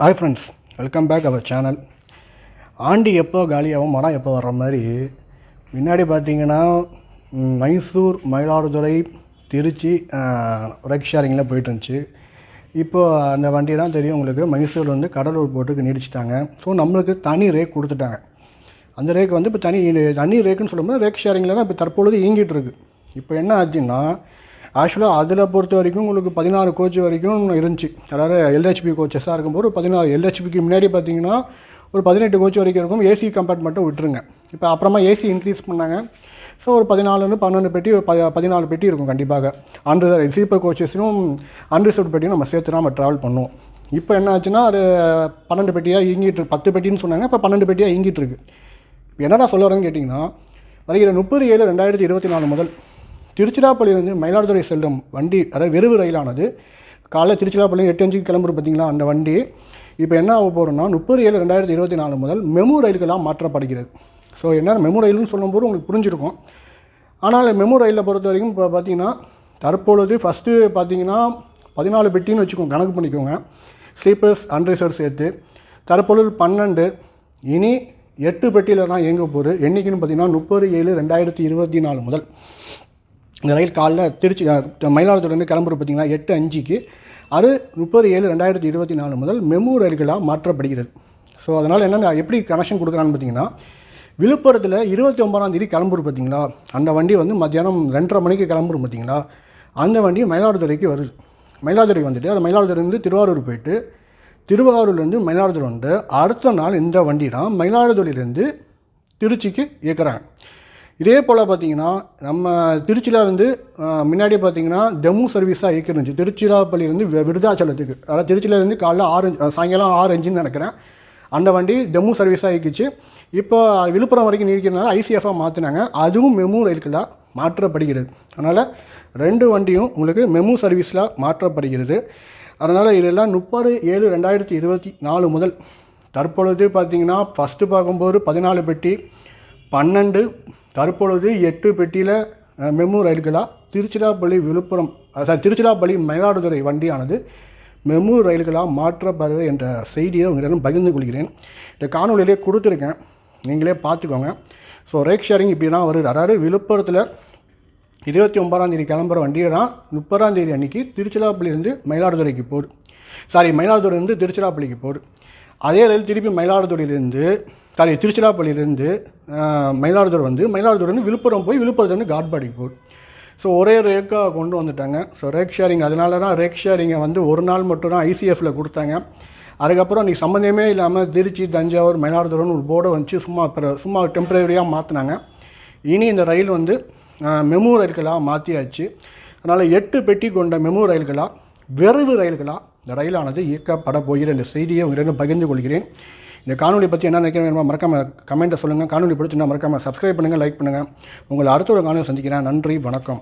Hi friends welcome back our channel aunty எப்போ காலியாகவும் மரம் எப்போ வர்ற மாதிரி? முன்னாடி பார்த்தீங்கன்னா மைசூர் மயிலாடுதுறை திருச்சி ரெக் ஷேரிங்கில் போயிட்டு இருந்துச்சு. இப்போ அந்த வண்டியெலாம் தெரியும் உங்களுக்கு. மைசூர் வந்து கடலூர் போட்டுக்கு நீடிச்சிட்டாங்க. ஸோ நம்மளுக்கு தனி ரேக் கொடுத்துட்டாங்க. அந்த ரேக் வந்து இப்போ தனி தனி ரேக்குன்னு சொல்லும்போது ரேக் ஷேரிங்கில் தான் இப்போ தற்பொழுது இயங்கிட்டு இருக்கு. இப்போ என்ன ஆச்சுன்னா ஆக்சுவலாக அதில் பொறுத்த வரைக்கும் உங்களுக்கு பதினாறு கோச் வரைக்கும் இருந்துச்சு. அதாவது எல்ஹெச்பி கோச்சஸாக இருக்கும்போது ஒரு பதினாறு எல்ஹெச்பிக்கு முன்னாடி பார்த்தீங்கன்னா ஒரு பதினெட்டு கோச் வரைக்கும் இருக்கும். ஏசி கம்பார்ட்மெண்ட்டை விட்டுருங்க. இப்போ அப்புறமா ஏசி இன்க்ரீஸ் பண்ணாங்க. ஸோ ஒரு பதினாலுன்னு பன்னெண்டு பெட்டி ஒரு ப பதினாலு பெட்டி இருக்கும் கண்டிப்பாக. அன்று ஸ்லீப்பர் கோச்சஸும் அன்ரிசர்வ் பெட்டியும் நம்ம சேர்த்து தான் நம்ம ட்ராவல் பண்ணுவோம். இப்போ என்ன ஆச்சுன்னா அது பன்னெண்டு பெட்டியாக இயங்கிட்டு பத்து பெட்டின்னு சொன்னாங்க. இப்போ பன்னெண்டு பெட்டியாக இயங்கிட்டு இருக்கு. இப்போ என்னடா சொல்ல வரேன்னு கேட்டிங்கன்னா வருகிற முப்பது ஏழு ரெண்டாயிரத்தி இருபத்தி நாலு முதல் திருச்சிராப்பள்ளியிலிருந்து மயிலாடுதுறை செல்லும் வண்டி அதாவது விரைவு ரயிலானது காலைல திருச்சிராப்பள்ளி எட்டு அஞ்சுக்கு கிளம்புற பார்த்தீங்களா அந்த வண்டி. இப்போ என்ன ஆக போகிறோம்னா முப்பது ஏழு ரெண்டாயிரத்தி இருபத்தி நாலு முதல் மெமு ரயில்களாக மாற்றப்படுகிறது. ஸோ என்ன மெமு ரயில்னு சொல்லும்போது உங்களுக்கு புரிஞ்சிருக்கும். ஆனால் மெமு ரயிலில் பொறுத்த வரைக்கும் இப்போ பார்த்தீங்கன்னா தற்பொழுது ஃபஸ்ட்டு பார்த்தீங்கன்னா பதினாலு பெட்டின்னு வச்சுக்கோங்க கணக்கு பண்ணிக்கோங்க. ஸ்லீப்பர்ஸ் அன்ரிசர்வ் சேர்த்து. தற்பொழுது பன்னெண்டு இனி எட்டு பெட்டியில் தான் இயங்க போகுது. என்றைக்குன்னு பார்த்தீங்கன்னா முப்பது ஏழு ரெண்டாயிரத்தி இருபத்தி நாலு முதல். இந்த ரயில் காலைல திருச்சி மயிலாடுதுறையிலேருந்து கிளம்புற பார்த்தீங்கன்னா எட்டு அஞ்சுக்கு. அது முப்பது ஏழு ரெண்டாயிரத்தி இருபத்தி நாலு முதல் மெமு ரயில்களாக மாற்றப்படுகிறது. ஸோ அதனால் என்னென்ன எப்படி கனெக்ஷன் கொடுக்குறான்னு பார்த்தீங்கன்னா விழுப்புரத்தில் இருபத்தி ஒம்பதாம் தேதி கிளம்புரு பார்த்தீங்களா? அந்த வண்டி வந்து மத்தியானம் ரெண்டரை மணிக்கு கிளம்புறோம் பார்த்தீங்களா? அந்த வண்டி மயிலாடுதுறைக்கு வருது. மயிலாடுதுறை வந்துட்டு அது மயிலாடுதுறையிலேருந்து திருவாரூர் போயிட்டு திருவாரூர்லேருந்து மயிலாடுதுறை வந்து அடுத்த நாள் இந்த வண்டி தான் மயிலாடுதுறையிலேருந்து திருச்சிக்கு இயக்குறாங்க. இதே போல் பார்த்தீங்கன்னா நம்ம திருச்சியிலேருந்து முன்னாடி பார்த்தீங்கன்னா டெமு சர்வீஸாக இயக்கிருந்துச்சு. திருச்சிராப்பள்ளியிலேருந்து வி- விருதாச்சலத்துக்கு. அதாவது திருச்சியிலேருந்து காலைல ஆறு சாயங்காலம் ஆறு அஞ்சுன்னு நினைக்கிறேன். அந்த வண்டி டெமு சர்வீஸாக இயக்கிச்சு. இப்போ விழுப்புரம் வரைக்கும் நீடிக்கிறதுனால ஐசிஎஃபாக மாற்றினாங்க அதுவும் மெமு ரயில்களாக மாற்றப்படுகிறது. அதனால் ரெண்டு வண்டியும் உங்களுக்கு மெமு சர்வீஸில் மாற்றப்படுகிறது. அதனால் இதெல்லாம் முப்பது ஏழு ரெண்டாயிரத்தி இருபத்தி நாலு முதல் தற்பொழுது பார்த்தீங்கன்னா ஃபஸ்ட்டு பார்க்கும்போது பதினாலு பெட்டி பன்னெண்டு தற்பொழுது எட்டு பெட்டியில் மெமு ரயில்களாக திருச்சிராப்பள்ளி விழுப்புரம் சாரி திருச்சிராப்பள்ளி மயிலாடுதுறை வண்டியானது மெமு ரயில்களாக மாற்றப்படுது என்ற செய்தியை உங்களிடம் பகிர்ந்து கொள்கிறேன். இந்த காணொலியிலே கொடுத்துருக்கேன். நீங்களே பார்த்துக்கோங்க. ஸோ ரேக் ஷேரிங் இப்படி தான் வருது. அதாவது விழுப்புரத்தில் இருபத்தி ஒன்பதாம் தேதி கிளம்புற வண்டியை தான் முப்பதாந்தேதி அன்றைக்கி அன்னைக்கு திருச்சிராப்பள்ளியிலேருந்து மயிலாடுதுறைக்கு போகுது. சாரி மயிலாடுதுறையிலேருந்து திருச்சிராப்பள்ளிக்கு போகுது. அதே ரயில் திருப்பி மயிலாடுதுறையிலேருந்து சாரி திருச்சிராப்பள்ளியிலேருந்து ஆஹ், மயிலாடுதுறை வந்து விழுப்புரம் போய் விழுப்புரத்துலேருந்து காட்பாடிக்கு போகுது ஸோ ஒரே ரேக்காக கொண்டு வந்துட்டாங்க. ஸோ ரேக் ஷேரிங் அதனால தான் ரேக் ஷேரிங்கை வந்து ஒரு நாள் மட்டும் தான் ஐசிஎஃப்பில் கொடுத்தாங்க. அதுக்கப்புறம் அன்றைக்கி சம்மந்தமே இல்லாமல் திருச்சி தஞ்சாவூர் மயிலாடுதுறைன்னு ஒரு போர்டை வந்துச்சு சும்மா அப்புறம் சும்மா டெம்பரரியாக மாற்றினாங்க இனி இந்த ரயில் வந்து மெமு ரயில்களாக மாற்றியாச்சு அதனால் எட்டு பெட்டி கொண்ட மெமு ரயில்களாக விரைவு ரயில்களாக இந்த ரயிலானது இயக்கப்பட போகிற இந்த செய்தியை உங்களிடம் பகிர்ந்து கொள்கிறேன். இந்த காணொலி பற்றி என்ன நினைக்கிறேன் மறக்காம கமெண்ட்டை சொல்லுங்கள் காணொலி பிடிச்சிருந்தா மறக்காம சப்ஸ்கிரைப் பண்ணுங்கள் லைக் பண்ணுங்கள் உங்களை அடுத்த ஒரு காணொலி சந்திக்கிறேன். நன்றி வணக்கம்.